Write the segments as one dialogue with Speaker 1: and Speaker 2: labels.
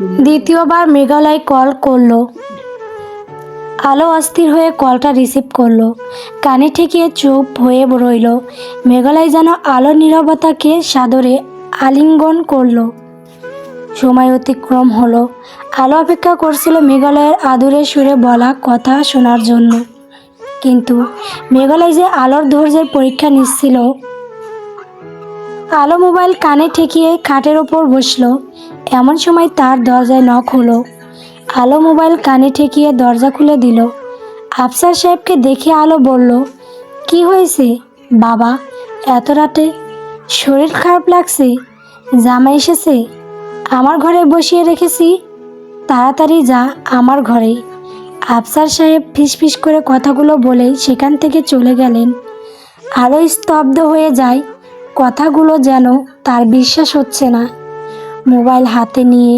Speaker 1: দ্বিতীয়বার মেঘালয় কল করল। আলো অস্থির হয়ে কলটা রিসিভ করল। কানে ঠেকিয়ে চুপ হয়ে রইল। মেঘালয় যেন আলো নীরবতাকে সাদরে আলিঙ্গন করল। সময় অতিক্রম হলো। আলো অপেক্ষা করছিল মেঘালয়ের আদুরে সুরে বলা কথা শোনার জন্য। কিন্তু মেঘালয় যে আলোর ধৈর্যের পরীক্ষা নিচ্ছিল আলো মোবাইল কানে ঠেকিয়ে খাটের ওপর বসল। এমন সময় তার দরজায় নখ হলো। আলো মোবাইল কানে ঠেকিয়ে দরজা খুলে দিল। আফসার সাহেবকে দেখে আলো বলল, কি হয়েছে? বাবা, এত রাতে শরীর খারাপ লাগছে? জামা এসেছে? আমার ঘরে বসিয়ে রেখেছি? তাড়াতাড়ি যা, আমার ঘরে আফসার সাহেব ফিসফিস করে কথাগুলো বলেই সেখান থেকে চলে গেলেন। আরও স্তব্ধ হয়ে যায় কথাগুলো যেন তার বিশ্বাস হচ্ছে না। মোবাইল হাতে নিয়ে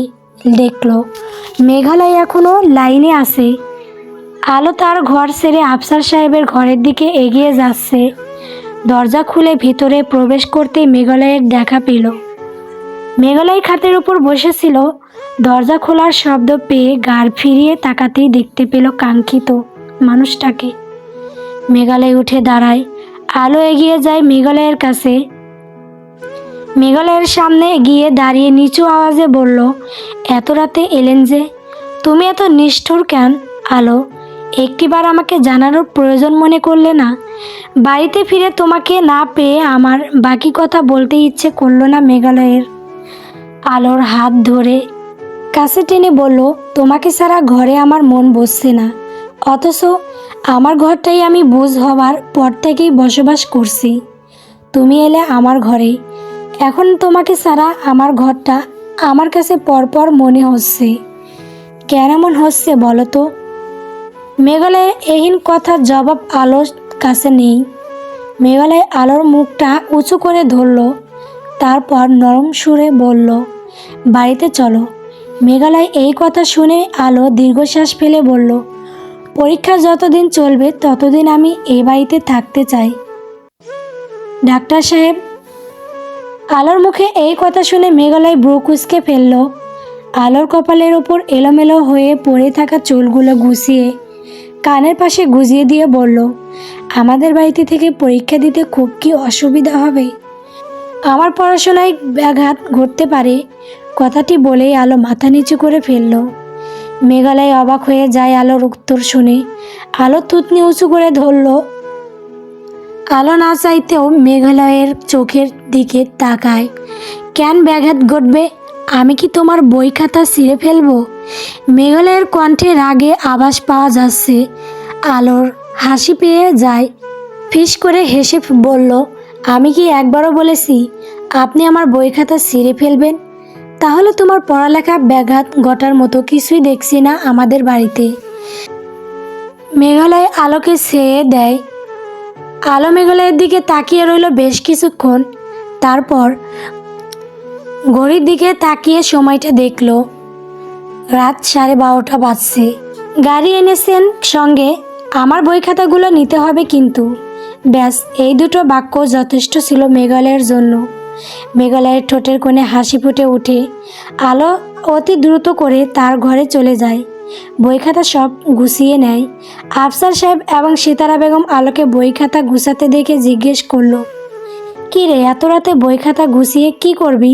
Speaker 1: দেখল, মেঘালয় এখনও লাইনে আছে। আলো তার ঘর সেরে আফসার সাহেবের ঘরের দিকে এগিয়ে যাচ্ছে। দরজা খুলে ভিতরে প্রবেশ করতে মেঘালয়ের দেখা পেল। মেঘালয় খাতের উপর বসেছিল, দরজা খোলার শব্দ পেয়ে গাড় ফিরিয়ে তাকাতেই দেখতে পেল কাঙ্ক্ষিত মানুষটাকে। মেঘালয় উঠে দাঁড়ায়, আলো এগিয়ে যায় মেঘালয়ের কাছে। মেঘালয়ের সামনে গিয়ে দাঁড়িয়ে নিচু আওয়াজে বলল, এত রাতে এলেন যে, তুমি এত নিষ্ঠুর কেন? আলো, একটিবার আমাকে জানানোর প্রয়োজন মনে করলে না। বাড়িতে ফিরে তোমাকে না পেয়ে আমার বাকি কথা বলতে ইচ্ছে করল না মেঘালয়ের। আলোর হাত ধরে কাছে টেনে বলল, তোমাকে ছাড়া ঘরে আমার মন বসছে না। অথচ আমার ঘরটাই আমি বুঝ হবার পর থেকেই বসবাস করছি। তুমি এলে আমার ঘরে এখন তোমাকে সারা আমার ঘরটা আমার কাছে পরপর মনে হচ্ছে। কেন এমন হচ্ছে বলো তো? মেঘালয়ের এহীন কথার জবাব আলোর কাছে নেই। মেঘালয় আলোর মুখটা উঁচু করে ধরল, তারপর নরম সুরে বলল, বাড়িতে চলো। মেঘালয় এই কথা শুনে আলো দীর্ঘশ্বাস ফেলে বলল, পরীক্ষা যতদিন চলবে ততদিন আমি এই বাড়িতে থাকতে চাই। ডাক্তার সাহেব আলোর মুখে এই কথা শুনে মেঘালয় ব্রু কুচকে ফেলল। আলোর কপালের ওপর এলোমেলো হয়ে পড়ে থাকা চুলগুলো গুছিয়ে কানের পাশে গুজিয়ে দিয়ে বলল, আমাদের বাড়িতে থেকে পরীক্ষা দিতে খুব কি অসুবিধা হবে? আমার পড়াশোনায় ব্যাঘাত ঘটতে পারে। কথাটি বলেই আলো মাথা নিচু করে ফেলল। মেঘালয় অবাক হয়ে যায় আলোর উত্তর শুনে। আলো থুতনি উঁচু করে ধরল আলো না চাইতেও মেঘালয়ের চোখের দিকে তাকায়। কেন ব্যাঘাত ঘটবে? আমি কি তোমার বই খাতা ছিঁড়ে ফেলব? মেঘালয়ের কণ্ঠে রাগে আভাস পাওয়া যাচ্ছে। আলোর হাসি পেয়ে যায়। ফিস করে হেসে বলল, আমি কি একবারও বলেছি, আপনি আমার বই খাতা ছিঁড়ে ফেলবেন? তাহলে তোমার পড়ালেখা ব্যাঘাত ঘটার মতো কিছুই দেখছি না আমাদের বাড়িতে। মেঘালয় আলোকে ছেয়ে দেয় আলো মেঘালয়ের দিকে তাকিয়ে রইল বেশ কিছুক্ষণ। তারপর ঘড়ির দিকে তাকিয়ে সময়টা দেখল। রাত সাড়ে বারোটা বাজছে। গাড়ি এনেছেন সঙ্গে। আমার বই খাতাগুলো নিতে হবে কিন্তু। ব্যাস, এই দুটো বাক্য যথেষ্ট ছিল মেঘালয়ের জন্য। মেঘালয়ের ঠোঁটের কোণে হাসি ফুটে উঠে আলো অতি দ্রুত করে তার ঘরে চলে যায়। বই খাতা সব গুছিয়ে নেয়। আফসার সাহেব এবং সীতারা বেগম আলোকে বই খাতা গুছাতে দেখে জিজ্ঞেস করল, কি রে, এত রাতে বই খাতা গুছিয়ে কি করবি?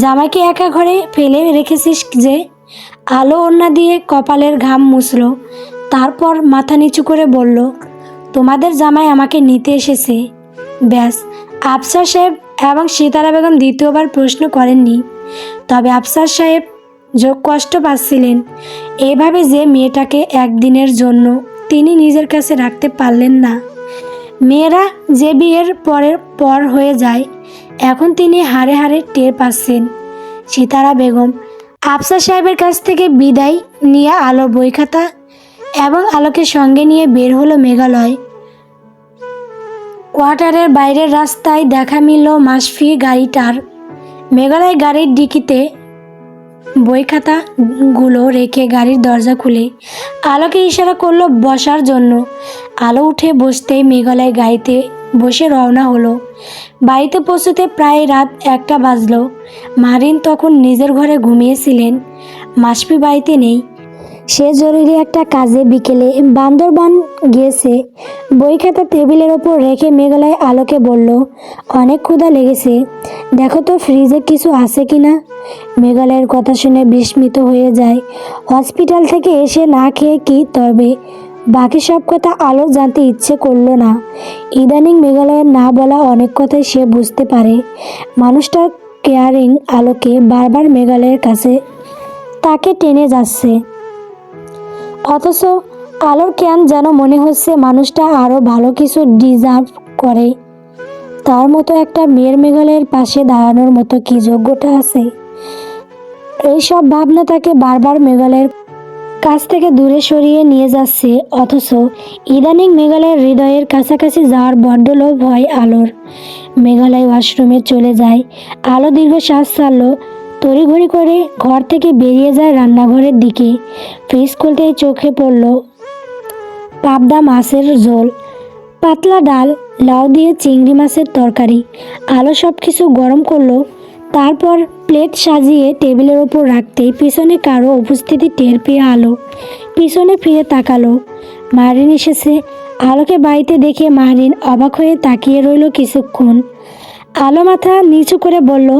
Speaker 1: জামাইকে একা ঘরে ফেলে রেখেছিস যে? আলো ওড়না দিয়ে কপালের ঘাম মুছল। তারপর মাথা নিচু করে বলল, তোমাদের জামাই আমাকে নিতে এসেছে। ব্যাস, আফসার সাহেব এবং সীতারা বেগম দ্বিতীয়বার প্রশ্ন করেননি। তবে আফসার সাহেব যোগ কষ্ট পাচ্ছিলেন। এভাবে যে মেয়েটাকে একদিনের জন্য তিনি নিজের কাছে রাখতে পারলেন না। মেয়েরা যে বিয়ের পরের পর হয়ে যায়, এখন তিনি হারে হারে টের পাচ্ছেন। সীতারা বেগম, আফসার সাহেবের কাছ থেকে বিদায় নিয়ে আলোর বই খাতা এবং আলোকে সঙ্গে নিয়ে বের হলো মেঘালয়। কোয়ার্টারের বাইরের রাস্তায় দেখা মিলল মাসফি গাড়িটার। মেঘালয় গাড়ির ডিকিতে বই খাতাগুলো রেখে গাড়ির দরজা খুলে আলোকে ইশারা করল বসার জন্য। আলো উঠে বসতেই মেঘালয় গাড়িতে বসে রওনা হলো। বাড়িতে পৌঁছতে প্রায় রাত একটা বাজলো। মারিন তখন নিজের ঘরে ঘুমিয়েছিলেন। মাসপি বাড়িতে নেই। সে জরুরি একটা কাজে বিকেলে বান্দরবান গিয়েছে। বই খাতা টেবিলের ওপর রেখে মেঘালয় আলোকে বলল, অনেক ক্ষুধা লেগেছে। দেখো তো, ফ্রিজে কিছু আছে কি না মেঘালয়ের কথা শুনে বিস্মিত হয়ে যায়। হসপিটাল থেকে এসে না খেয়ে কি তবে বাকি সব কথা আলো জানতে ইচ্ছে করল না। ইদানিং মেঘালয়ের না বলা অনেক কথাই সে বুঝতে পারে। মানুষটার কেয়ারিং আলোকে বারবার মেঘালয়ের কাছে তাকে টেনে যাচ্ছে। অথচ আলোর কেন যেন মনে হচ্ছে মানুষটা আরও ভালো কিছু ডিজার্ভ করে। তার মতো একটা মেয়ের মেঘালয়ের পাশে দাঁড়ানোর মতো কি যোগ্যতা আছে? এইসব ভাবনা তাকে বারবার মেঘালয়ের কাছ থেকে দূরে সরিয়ে নিয়ে যাচ্ছে, অথচ ইদানিং মেঘালয়ের হৃদয়ের কাছাকাছি যাওয়ার বড্ড লোভ হয় আলোর। মেঘালয় ওয়াশরুমে চলে যায়, আলো দীর্ঘ শ্বাস ছাড়লো তড়িঘড়ি করে ঘর থেকে বেরিয়ে যায় রান্নাঘরের দিকে। ফ্রিজ খুলতেই চোখে পড়ল পাবদা মাছের ঝোল। পাতলা ডাল, লাউ দিয়ে চিংড়ি মাছের তরকারি, আলো সব কিছু গরম করল। তারপর প্লেট সাজিয়ে টেবিলের ওপর রাখতেই পিছনে কারও উপস্থিতি টের পেয়ে আলো, পিছনে ফিরে তাকালো। মারিন এসেছে। আলোকে বাড়িতে দেখে মারিন অবাক হয়ে তাকিয়ে রইল কিছুক্ষণ। আলো মাথা নিচু করে বলল,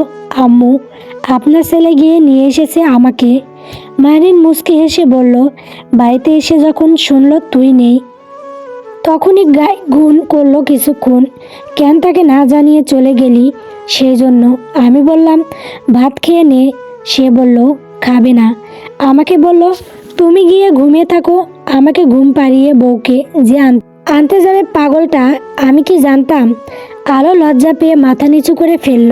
Speaker 1: আম্মু আপনার ছেলে গিয়ে নিয়ে এসেছে আমাকে। মারিন মুচকে হেসে বলল, বাড়িতে এসে যখন শুনলো তুই নেই। তখনই গায়ে গুণ করল কিছুক্ষণ। কেন তাকে না জানিয়ে চলে গেলি? সেই জন্য আমি বললাম, ভাত খেয়ে নে। সে বলল, খাবে না। আমাকে বলল, তুমি গিয়ে ঘুমিয়ে থাকো। আমাকে ঘুম পাড়িয়ে বউকে যে আন- আনতে যাবে পাগলটা, আমি কি জানতাম? আলো লজ্জা পেয়ে মাথা নিচু করে ফেলল।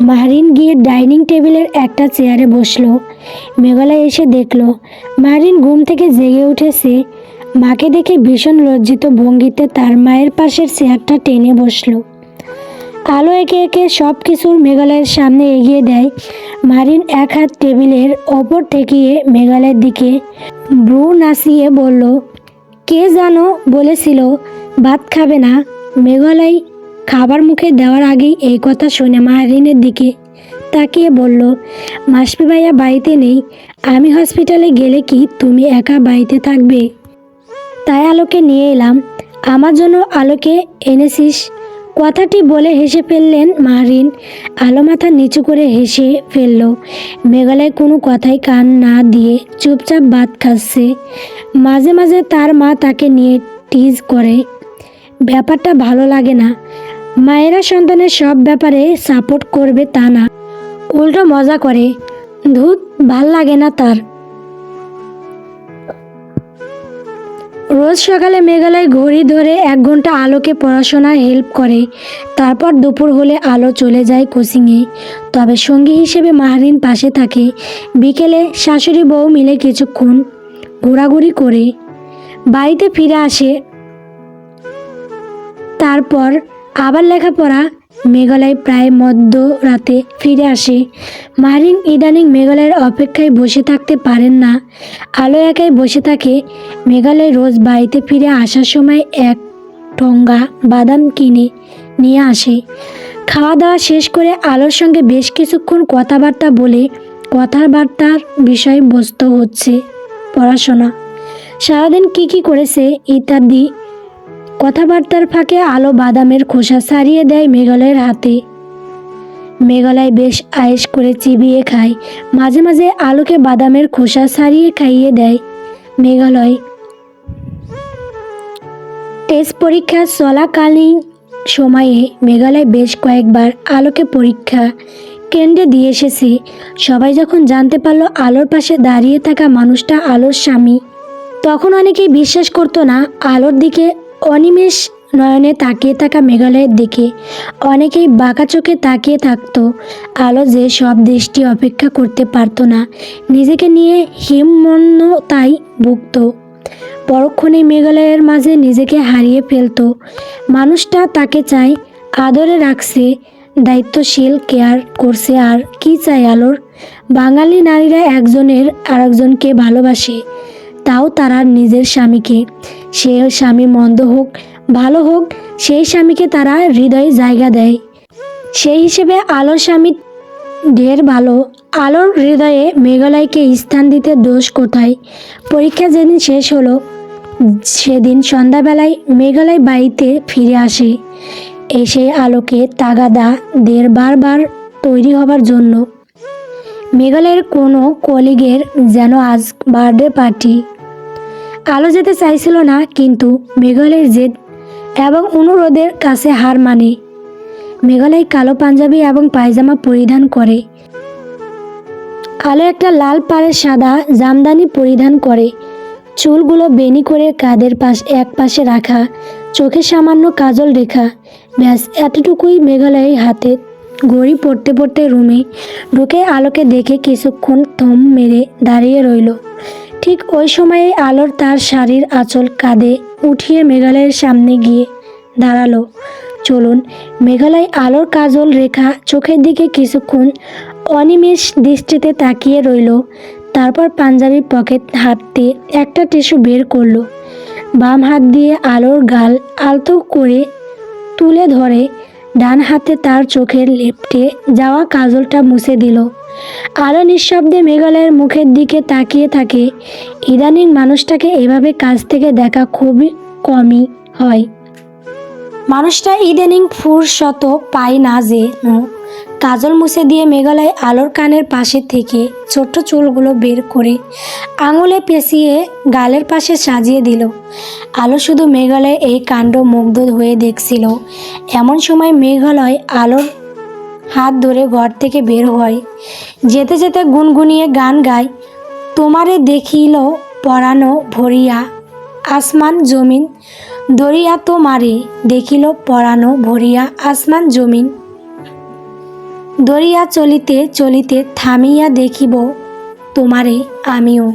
Speaker 1: মাহরিন গিয়ে ডাইনিং টেবিলের একটা চেয়ারে বসল। মেঘালয় এসে দেখল, মাহরিন ঘুম থেকে জেগে উঠেছে। মাকে দেখে ভীষণ লজ্জিত ভঙ্গিতে তার মায়ের পাশের চেয়ারটা টেনে বসল। আলো একে একে সব কিছুর মেঘালয়ের সামনে এগিয়ে দেয়। মারিন এক হাত টেবিলের ওপর ঠেকিয়ে মেঘালয়ের দিকে ব্রু নাচিয়ে বলল, কে জানো? বলেছিল, ভাত খাবে না। মেঘালয় খাবার মুখে দেওয়ার আগেই এই কথা শুনে মারিনের দিকে তাকিয়ে বলল, মাসপি ভাইয়া বাড়িতে নেই, আমি হসপিটালে গেলে কি তুমি একা বাড়িতে থাকবে? তাই আলোকে নিয়ে এলাম। আমার জন্য আলোকে এনেছিস? কথাটি বলে হেসে ফেললেন মাহরিন। আলো মাথা নিচু করে হেসে ফেলল। মেঘালয় কোনো কথাই কান না দিয়ে চুপচাপ ভাত খাচ্ছে। মাঝে মাঝে তার মা তাকে নিয়ে টিজ করে। ব্যাপারটা ভালো লাগে না। মায়েরা সন্তানের সব ব্যাপারে সাপোর্ট করবে তা না। উল্টো মজা করে। ধুত, ভালো লাগে না তার। রোজ সকালে মেঘালয় ঘড়ি ধরে এক ঘণ্টা আলোকে পড়াশোনায় হেল্প করে। তারপর দুপুর হলে আলো চলে যায় কোচিংয়ে। তবে সঙ্গী হিসেবে মাহরিন পাশে থাকে। বিকেলে শাশুড়ি বউ মিলে কিছুক্ষণ ঘোরাঘুরি করে। বাড়িতে ফিরে আসে। তারপর আবার লেখাপড়া মেঘালয় প্রায় মধ্যরাতে ফিরে আসে। মারিন ইদানিং মেঘালয়ের অপেক্ষায় বসে থাকতে পারেন না। আলো একাই বসে থাকে। মেঘালয় রোজ বাড়িতে ফিরে আসার সময় এক টঙ্গা বাদাম কিনে নিয়ে আসে। খাওয়া দাওয়া শেষ করে আলোর সঙ্গে বেশ কিছুক্ষণ কথাবার্তা বলে কথাবার্তার বিষয়বস্তু হচ্ছে পড়াশোনা। সারাদিন কি কি করেছে ইত্যাদি কথাবার্তার ফাঁকে আলো বাদামের খোসা ছাড়িয়ে দেয় মেঘালয়ের হাতে। মেঘালয় বেশ আয়েস করে চিবিয়ে খায়। মাঝে মাঝে আলোকে বাদামের খোসা ছাড়িয়ে খাইয়ে দেয় মেঘালয়। টেস্ট পরীক্ষা চলাকালীন সময়ে মেঘালয় বেশ কয়েকবার আলোকে পরীক্ষা কেন্দ্রে দিয়ে এসেছে। সবাই যখন জানতে পারল আলোর পাশে দাঁড়িয়ে থাকা মানুষটা আলোর স্বামী, তখন অনেকেই বিশ্বাস করতো না আলোর দিকে অনিমেষ নয়নে তাকিয়ে থাকা মেঘালয়ের দিকে। অনেকেই বাঁকা চোখে তাকিয়ে থাকতো, আলো যে সব দৃষ্টি অপেক্ষা করতে পারতো না। নিজেকে নিয়ে হিমমন্যতাই ভুগত। পরক্ষণে মেঘালয়ের মাঝে নিজেকে হারিয়ে ফেলতো। মানুষটা তাকে চায় আদরে রাখছে, দায়িত্বশীল, কেয়ার করছে, আর কি চাই আলোর? বাঙালি নারীরা একজনের আরেকজনকে ভালোবাসে, তাও তারা নিজের স্বামীকে। সে স্বামী মন্দ হোক, ভালো হোক, সেই স্বামীকে তারা হৃদয়ে জায়গা দেয়। সেই হিসেবে আলোর স্বামী ঢের ভালো। আলোর হৃদয়ে মেঘালয়কে স্থান দিতে দোষ কোথায়? পরীক্ষা যেদিন শেষ হলো, সেদিন সন্ধ্যাবেলায় মেঘালয় বাড়িতে ফিরে আসে। এসে আলোকে তাগাদা দের বারবার তৈরি হবার জন্য। মেঘালয়ের কোনো কলিগের যেন আজ বার্থডে পার্টি আলো যেতে চাইছিল না, কিন্তু মেঘালয়ের জেদ এবং অনুরোধের কাছে হার মানে। মেঘালয় কালো পাঞ্জাবি এবং পায়জামা পরিধান করে। আলো একটা লাল পাড়ের সাদা জামদানি পরিধান করে। চুলগুলো বেনি করে কাঁধের পাশ এক পাশে রাখা, চোখে সামান্য কাজল রেখা। ব্যাস, এতটুকুই মেঘালয়ের হাতে ঘড়ি পড়তে পড়তে রুমে ঢুকে আলোকে দেখে কিছুক্ষণ থম মেরে দাঁড়িয়ে রইল। ঠিক ওই সময়ে আলোর তার শাড়ির আঁচল কাঁধে উঠিয়ে মেঘালয়ের সামনে গিয়ে দাঁড়াল। চলুন, মেঘালয় আলোর কাজল রেখা চোখের দিকে কিছুক্ষণ অনিমেষ দৃষ্টিতে তাকিয়ে রইল। তারপর পাঞ্জাবির পকেট হাঁটতে একটা টিস্যু বের করল। বাম হাত দিয়ে আলোর গাল আলতো করে তুলে ধরে, ডান হাতে তার চোখের লেপটে যাওয়া কাজলটা মুছে দিল। আলো নিঃশব্দে মেঘালয়ের মুখের দিকে তাকিয়ে থাকে। ইদানিং মানুষটাকে এভাবে কাছ থেকে দেখা খুবই কমই হয়। মানুষটা ইদানিং ফুরসত পায় না যে কাজল মুছে দিয়ে মেঘালয় আলোর কানের পাশে থেকে ছোট্ট চুলগুলো বের করে আঙুলে পেঁচিয়ে গালের পাশে সাজিয়ে দিল। আলো শুধু মেঘালয় এই কাণ্ড মুগ্ধ হয়ে দেখছিল। এমন সময় মেঘালয় আলোর হাত ধরে ঘর থেকে বের হয়। যেতে যেতে গুনগুনিয়ে গান গায়। তোমারে দেখিল পরানো ভরিয়া আসমান জমিন। দরিয়া তোমারে দেখিল পরানো ভরিয়া আসমান জমিন। দরিয়া চলিতে চলিতে থামিয়া দেখিব তোমারে আমিও।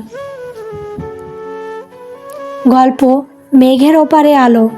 Speaker 1: গল্প মেঘের ওপারে আলো।